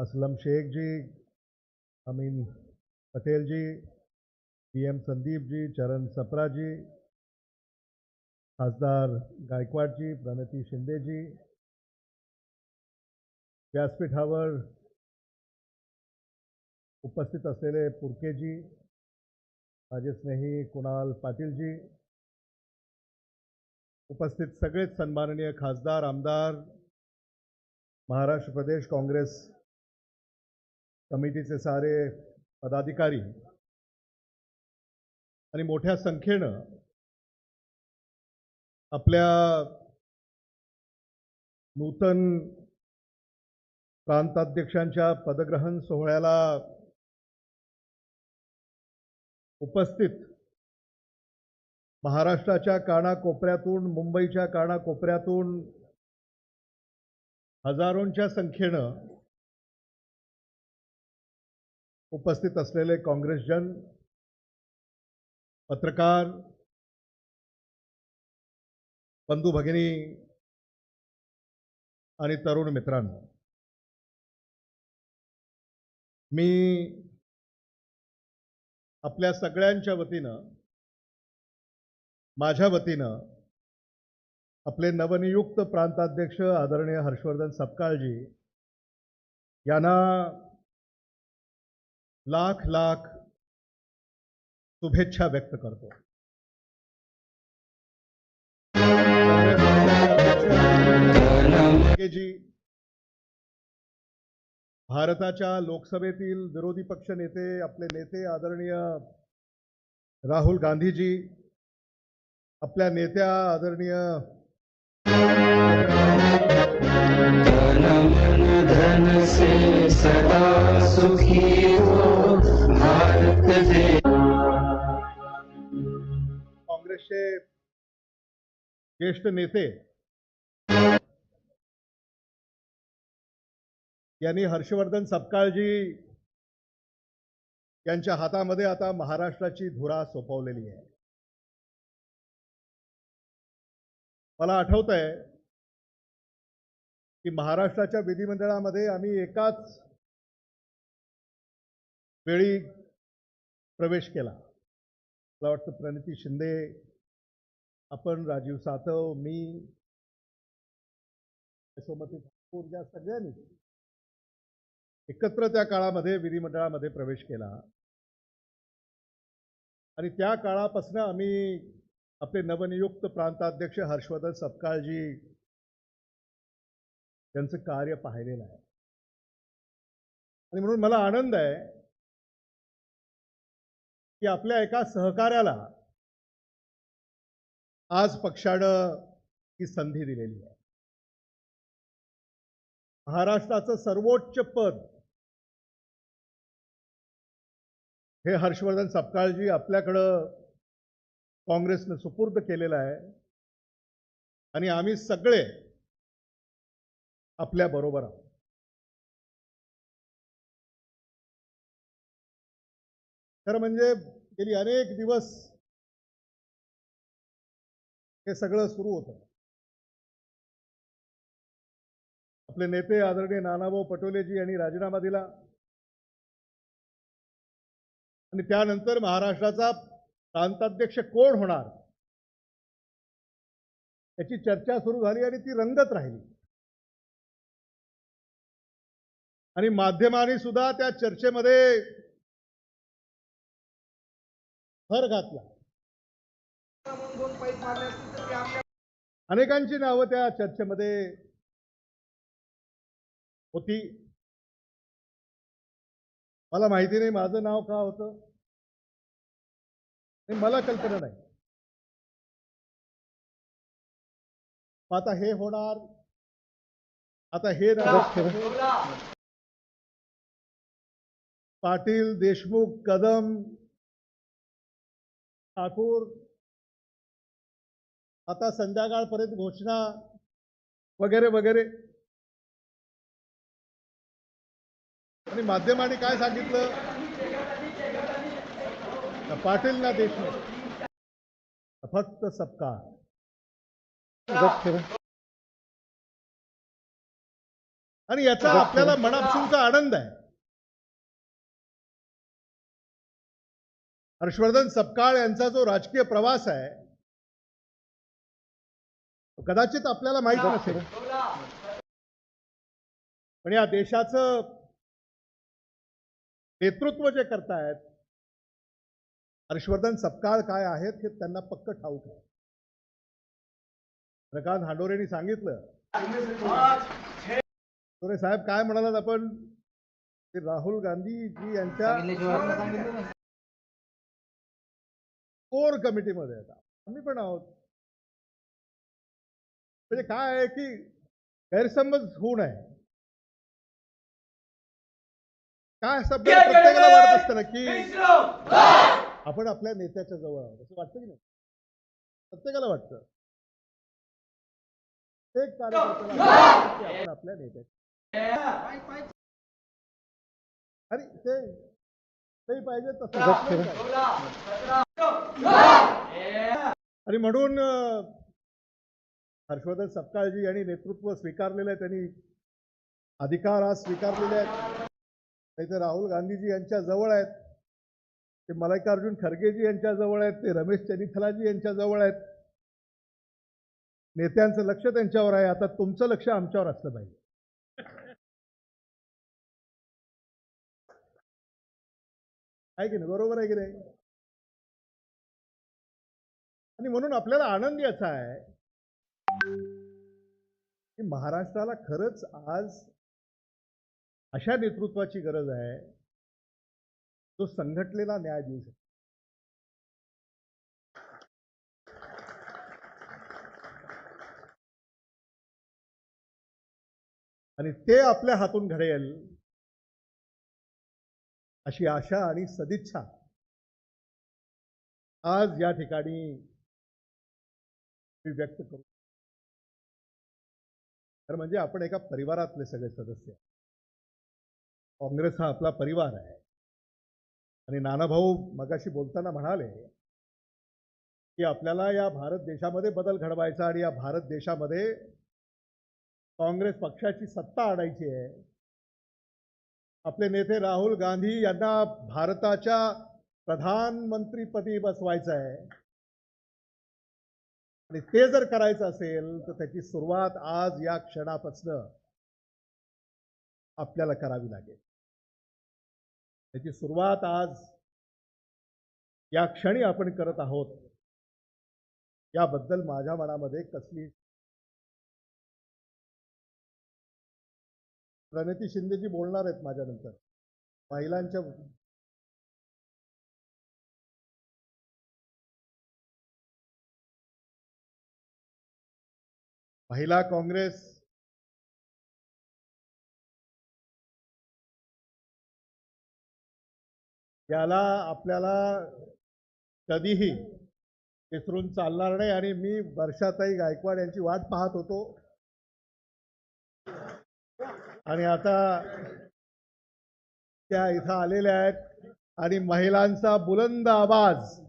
Aslam Shaikh ji, Amin Patel ji P M Sandeep ji, Charan Sapra जी खासदार गायकवाड जी, प्रणती शिंदे जी व्यासपीठावर उपस्थित असलेले पुरकेजी माझे स्नेही कुणाल पाटीलजी उपस्थित सगळेच सन्माननीय खासदार, आमदार, महाराष्ट्र प्रदेश काँग्रेस कमिटीचे सारे पदाधिकारी आणि मोठ्या संख्येनं आपल्या नूतन प्रांताध्यक्षांच्या पदग्रहण सोहळ्याला उपस्थित महाराष्ट्राच्या कानाकोपऱ्यातून मुंबईच्या कानाकोपऱ्यातून हजारोंच्या संख्येनं उपस्थित असलेले काँग्रेसजन पत्रकार बंधू भगिनी आणि तरुण मित्रांनो मी आपल्या सगळ्यांच्या वतीनं माझ्या वतीनं आपले नवनियुक्त प्रांताध्यक्ष आदरणीय हर्षवर्धन सपकाळजी यांना लाख लाख शुभेच्छा व्यक्त करतो. जी भारताच्या लोकसभेतील विरोधी पक्ष नेते आपले नेते आदरणीय राहुल गांधीजी आपल्या नेत्या आदरणीय धन धन से सदा सुखी हो। काँग्रेसचे ज्येष्ठ नेते यांनी हर्षवर्धन सपकाळजी यांच्या हातामध्ये आता महाराष्ट्राची धुरा सोपवलेली आहे. मला आठवत आहे की महाराष्ट्राच्या विधिमंडळामध्ये आम्ही एकाच वेळी प्रवेश केला. मला वाटतं प्रणिती शिंदे आपण राजीव सातव मी यशोमती ठाकूर या सगळ्यांनी एकत्र त्या काळामध्ये विधिमंडळामध्ये प्रवेश केला. आणि त्या काळापासून आम्ही आपले नवनियुक्त प्रांताध्यक्ष हर्षवर्धन सपकाळजी यांचं कार्य पाहिलेलं आहे. आणि म्हणून मला आनंद आहे की आपल्या एका सहकार्याला आज पक्षानं ही संधी दिलेली आहे. महाराष्ट्राचं सर्वोच्च पद हे हर्षवर्धन सपकाळजी आपल्याकडं काँग्रेसनं सुपूर्द केलेलं आहे. आणि आम्ही सगळे आपल्या बरोबर आहोत. खरं म्हणजे गेली अनेक दिवस हे सगळं सुरू होतं. आपले नेते आदरणीय नानाभाऊ पटोलेजी यांनी राजीनामा दिला. आणि त्यानंतर महाराष्ट्राचा प्रांताध्यक्ष कोण होणार? याची चर्चा सुरू झाली आणि ती रंगत राहिली. आणि माध्यमांनी सुद्धा त्या चर्चेमध्ये भर घातला. अनेकांची नावं त्या चर्चेमध्ये होती. मला माहिती नाही माझं नाव का होतं. मला कल्पना नाही. आता हे होणार. आता हे. पाटील देशमुख कदम ठाकूर आता संध्याकाळपर्यंत घोषणा वगैरे वगैरे. आणि माध्यमांनी काय सांगितलं? पाटील ना देशमुख. फक्त सपकाळ आणि याचा आपल्याला मनापासूनचा आनंद आहे. हर्षवर्धन सपकाळ यांचा जो राजकीय प्रवास आहे कदाचित आपल्याला माहीत नसेल. पण या देशाचं नेतृत्व जे करतायत हर्षवर्धन सपकाळ काय आहेत हे त्यांना पक्क ठाऊक आहे. प्रकाश हांडोरेंनी सांगितलं. साहेब काय म्हणालात आपण? ते राहुल गांधी जी यांच्या कोर कमिटीमध्ये आहेत आम्ही पण आहोत. म्हणजे काय आहे की गैरसमज होऊ नये. काय असं आपल्याला प्रत्येकाला वाटत असतं ना की आपण आपल्या नेत्याच्या जवळ आहोत. असं वाटतं की नाही? प्रत्येकाला वाटतं. एक कार्यकर्त्याला आपण आपल्या नेत्याच्या आणि ते तेही पाहिजे तसं. आणि म्हणून हर्षवर्धन सपकाळजी यांनी नेतृत्व स्वीकारलेलं आहे त्यांनी अधिकार आज स्वीकारलेले आहेत. नाही तर राहुल गांधीजी यांच्या जवळ आहेत ते मल्लिकार्जुन खरगेजी यांच्या जवळ आहेत ते रमेश चनिथलाजी यांच्या जवळ आहेत. नेत्यांचं लक्ष त्यांच्यावर आहे. आता तुमचं लक्ष आमच्यावर असलं पाहिजे. आहे की नाही? बरोबर आहे की नाही? आणि म्हणून आपल्याला आनंद याचा आहे की महाराष्ट्राला खरंच आज अशा नेतृत्वाची गरज आहे जो संघटनेला न्याय देऊ शकतो. आणि ते आपल्या हातून घडेल अशी आशा आणि सदिच्छा. आज या ठिकाणी मी व्यक्त करू. तर म्हणजे आपण एका परिवारातले सगळे सदस्य. काँग्रेस हा आपला परिवार आहे. आणि नानाभाऊ मगाशी बोलताना म्हणाले की आपल्याला या भारत देशामध्ये बदल घडवायचा आणि या भारत देशामध्ये काँग्रेस पक्षाची सत्ता आणायची आहे. आपले नेते राहुल गांधी यांना भारताच्या प्रधानमंत्रीपदी बसवायचं आहे. आणि ते जर करायचं असेल तर त्याची सुरुवात आज या क्षणापासनं आपल्याला करावी लागेल. त्याची सुरुवात आज या क्षणी आपण करत आहोत. याबद्दल माझ्या मनामध्ये कसली प्रणिती शिंदेजी बोलणार आहेत माझ्यानंतर. महिलांच्या महिला काँग्रेस याला आपल्याला कधीही विसरून चालणार नाही आणि मी वर्षाताई गायकवाड यांची वाट पाहत होतो. आणि आता त्या इथं आलेल्या आहेत. आणि महिलांचा बुलंद आवाज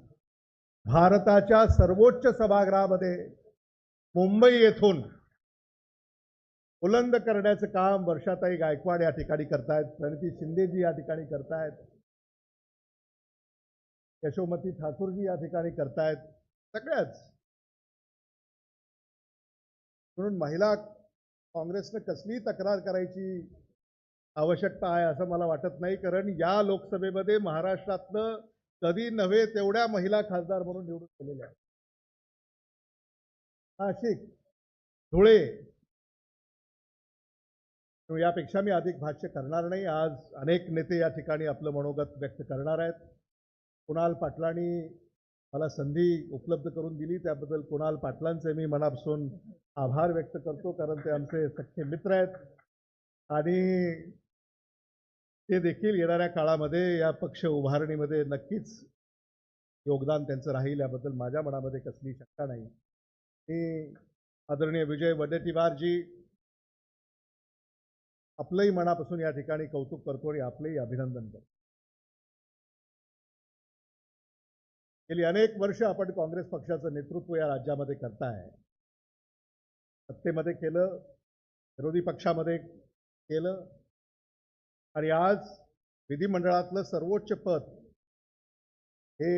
भारताच्या सर्वोच्च सभागृहामध्ये मुंबई येथून बुलंद करण्याचं काम वर्षाताई गायकवाड या ठिकाणी करतायत. प्रणिती शिंदेजी या ठिकाणी करतायत. यशोमती ठाकूरजी या ठिकाणी करतायत. सगळ्याच. म्हणून महिला काँग्रेसनं कसलीही तक्रार करायची आवश्यकता आहे असं मला वाटत नाही. कारण या लोकसभेमध्ये महाराष्ट्रातलं कधी नव्हे तेवढ्या महिला खासदार म्हणून निवडून गेलेल्या आहेत. नाशिक धुळे. यापेक्षा मी अधिक भाष्य करणार नाही. आज अनेक नेते या ठिकाणी आपलं मनोगत व्यक्त करणार आहेत. कुणाल पाटलांनी मला संधी उपलब्ध करून दिली. त्याबद्दल कुणाल पाटलांचे मी मनापासून आभार व्यक्त करतो कारण ते आमचे सख्खे मित्र आहेत. आणि ते देखील येणाऱ्या काळामध्ये या पक्ष उभारणीमध्ये नक्कीच योगदान त्यांचं राहील. याबद्दल माझ्या मनामध्ये कसली शंका नाही. मी आदरणीय विजय वडेट्टीवारजी आपलंही मनापासून या ठिकाणी कौतुक करतो आणि आपलंही अभिनंदन करतो. गेली अनेक वर्ष आपण काँग्रेस पक्षाचं नेतृत्व या राज्यामध्ये करताय. सत्तेमध्ये केलं विरोधी पक्षामध्ये केलं. आणि आज विधिमंडळातलं सर्वोच्च पद हे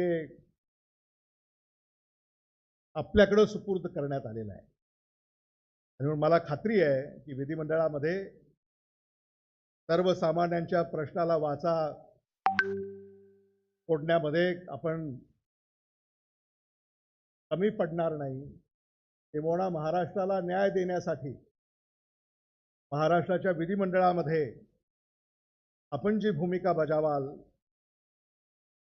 आपल्याकडं सुपूर्द करण्यात आलेलं आहे. आणि म्हणून मला खात्री आहे की विधिमंडळामध्ये सर्वसामान्यांच्या प्रश्नाला वाचा फोडण्यामध्ये आपण कमी पडणार नाही. किंवा महाराष्ट्राला न्याय देण्यासाठी महाराष्ट्राच्या विधिमंडळामध्ये आपण जी भूमिका बजावाल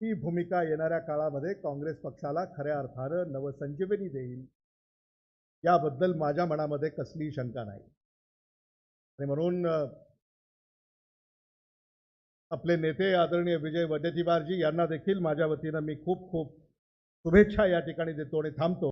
ती भूमिका येणाऱ्या काळामध्ये काँग्रेस पक्षाला खऱ्या अर्थानं नवसंजीवनी देईल. याबद्दल माझ्या मनामध्ये कसलीही शंका नाही. आणि म्हणून आपले नेते आदरणीय विजय वडेट्टीवारजी यांना देखील माझ्या वतीनं मी खूप खूप शुभेच्छा या ठिकाणी देतो आणि थांबतो.